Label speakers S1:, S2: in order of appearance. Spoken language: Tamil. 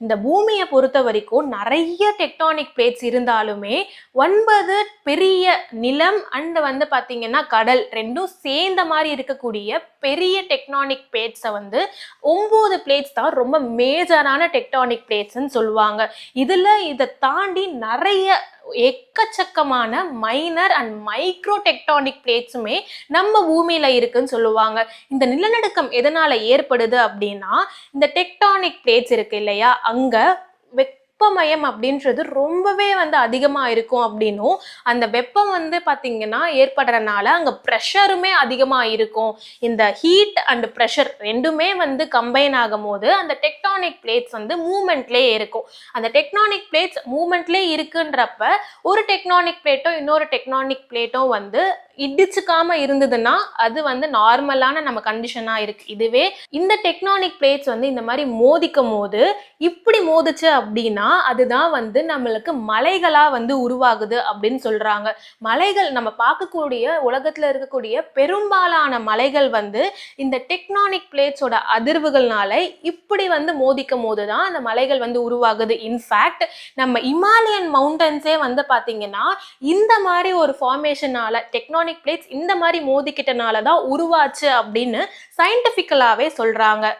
S1: இந்த பூமியை பொறுத்த வரைக்கும் நிறைய டெக்டானிக் பிளேட்ஸ் இருந்தாலுமே ஒன்பது பெரிய நிலம் அண்ட் வந்து பார்த்தீங்கன்னா கடல் ரெண்டும் சேர்ந்த மாதிரி இருக்கக்கூடிய பெரிய டெக்டானிக் பிளேட்ஸை வந்து ஒம்பது பிளேட்ஸ் தான் ரொம்ப மேஜரான டெக்டானிக் பிளேட்ஸ்ன்னு சொல்லுவாங்க. இதில் இதை தாண்டி நிறைய எக்கச்சக்கமான மைனர் அண்ட் மைக்ரோ டெக்டானிக் பிளேட்ஸுமே நம்ம பூமியில இருக்குன்னு சொல்லுவாங்க. இந்த நிலநடுக்கம் எதனால ஏற்படுது அப்படின்னா இந்த டெக்டானிக் பிளேட்ஸ் இருக்கு இல்லையா? அங்க வெப்பமயம் அப்படின்றது ரொம்பவே வந்து அதிகமாக இருக்கும் அப்படின்னும். அந்த வெப்பம் வந்து பார்த்திங்கன்னா ஏற்படுறதுனால அங்கே ப்ரெஷருமே அதிகமாக இருக்கும். இந்த ஹீட் அண்ட் ப்ரெஷர் ரெண்டுமே வந்து கம்பைன் ஆகும் போது அந்த டெக்டானிக் பிளேட்ஸ் வந்து மூமெண்ட்லேயே இருக்கும். அந்த டெக்டானிக் பிளேட்ஸ் மூமெண்ட்லேயே இருக்குன்றப்ப ஒரு டெக்டானிக் பிளேட்டும் இன்னொரு டெக்டானிக் பிளேட்டும் வந்து இடிச்சுக்காம இருந்ததுன்னா அது வந்து நார்மலான நம்ம கண்டிஷனா இருக்கு. இதுவே இந்த டெக்னானிக் பிளேட்ஸ் வந்து இந்த மாதிரி மோதிக்கும் போது இப்படி மோதிச்சு அப்படின்னா அதுதான் வந்து நம்மளுக்கு மலைகளா வந்து உருவாகுது அப்படின்னு சொல்றாங்க. மலைகள் நம்ம பார்க்கக்கூடிய உலகத்துல இருக்கக்கூடிய பெரும்பாலான மலைகள் வந்து இந்த டெக்னானிக் பிளேட்ஸோட அதிர்வுகள்னால இப்படி வந்து மோதிக்கும் போது தான் அந்த மலைகள் வந்து உருவாகுது. இன்ஃபேக்ட் நம்ம இமாலயன் மவுண்டன்ஸே வந்து பாத்தீங்கன்னா இந்த மாதிரி ஒரு ஃபார்மேஷனால டெக்னானிக் பிளேட்ஸ் இந்த மாதிரி மோதிக்கிட்டனால தான் உருவாச்சு அப்படின்னு சயின்டிஃபிக்கலாகவே சொல்றாங்க.